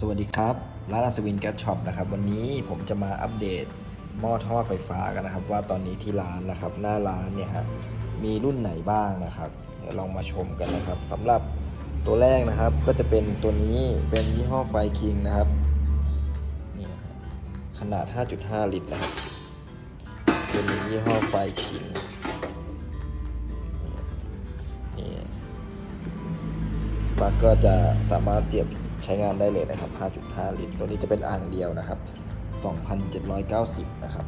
สวัสดีครับ ร้านอัศวินแก๊สช็อปนะครับ วันนี้ผมจะมาอัปเดตหม้อทอดไฟฟ้ากันนะครับ ว่าตอนนี้ที่ร้านนะครับ หน้าร้านเนี่ยฮะมีรุ่นไหนบ้างนะครับ เดี๋ยวลองมาชมกันนะครับสำหรับตัวแรกนะครับ ก็จะเป็นตัวนี้เป็นยี่ห้อไฟคิงนะครับนี่นะขนาด 5.5 ลิตรนะครับตัวนี้ยี่ห้อไฟคิงนี่ปลั๊กก็จะสามารถเสียบ ใช้งานได้เลยนะครับ 5.5 ลิตร ตัวนี้จะเป็นอ่างเดียวนะครับ 2,790 นะครับ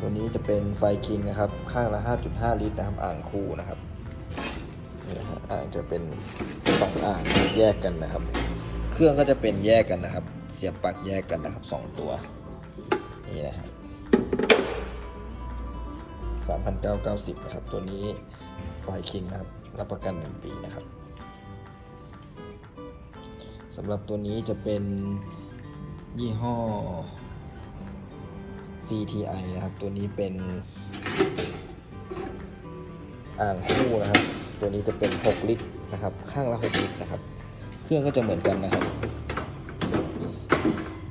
ตัวนี้จะเป็นไฟคิงนะครับ ข้างละ 5.5 ลิตรนะครับ อ่างคู่นะครับนี่นะฮะอ่างจะเป็นสองอ่างแยกกันนะครับ เครื่องก็จะเป็นแยกกันนะครับ เสียบปลั๊กแยกกันนะครับสองตัว นี่นะฮะ3,990 นะครับ ตัวนี้ไฟคิงนะครับ รับประกัน 1 ปีนะครับ สำหรับตัวนี้จะเป็นยี่ห้อ CTI นะครับ ตัวนี้เป็นอ่างคู่นะครับ ตัวนี้จะเป็น 6 ลิตรนะครับ ข้างละ 6 ลิตรนะครับ เครื่องก็จะเหมือนกันนะครับ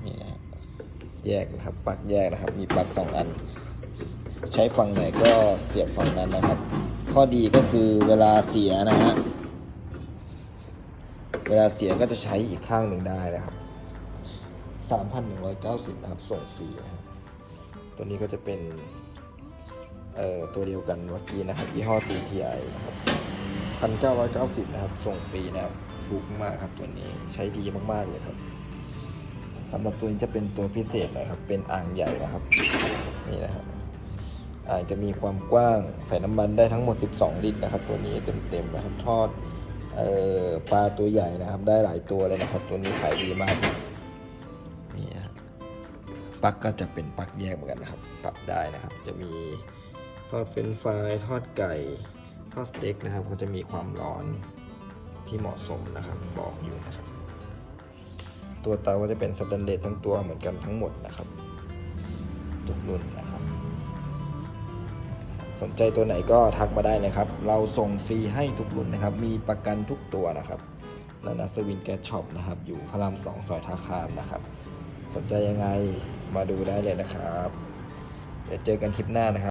นี่นะฮะแยกนะครับ ปลั๊กแยกนะครับ มีปลั๊ก2 อัน ใช้ฝั่งไหนก็เสียบฝั่งนั้นนะครับ ข้อดีก็คือเวลาเสียนะฮะ เวลาเสียก็จะใช้อีกข้างหนึ่งได้นะครับ3,190นะครับส่งฟรีนะครับตัวนี้ก็จะเป็นเอ่อตัวเดียวกันเมื่อกี้นะครับยี่ห้อ CTI นะครับ1,990นะครับส่งฟรีนะครับถูกมากครับตัวนี้ใช้ดีมากๆเลยครับสำหรับตัวนี้จะเป็นตัวพิเศษนะครับ เป็นอ่างใหญ่นะครับนี่นะครับอ่างจะมีความกว้างใส่น้ำมันได้ทั้งหมด 12 ลิตรนะครับ ตัวนี้เต็มๆนะครับทอด ปลาตัวใหญ่นะครับ ได้หลายตัวเลยนะครับ ตัวนี้ขายดีมากนี่ฮะปั๊กก็จะเป็นปั๊กแยกเหมือนกันนะครับปรับได้นะครับ จะมีทอดเฟรนฟรายทอดไก่ทอดสเต็กนะครับก็จะมีความร้อนที่เหมาะสมนะครับ บอกอยู่นะครับ ตัวเตาก็จะเป็นสแตนเลสทั้งตัวเหมือนกันทั้งหมดนะครับทุกรุ่นนะครับ สนใจตัวไหนก็ทักมาได้เลยครับ เราส่งฟรีให้ทุกรุ่นนะครับ มีประกันทุกตัวนะครับนันอัศวินแกช็อปนะครับ อยู่พระรามสองซอยท่าข้ามนะครับ สนใจยังไงมาดูได้เลยนะครับ เดี๋ยวเจอกันคลิปหน้านะครับ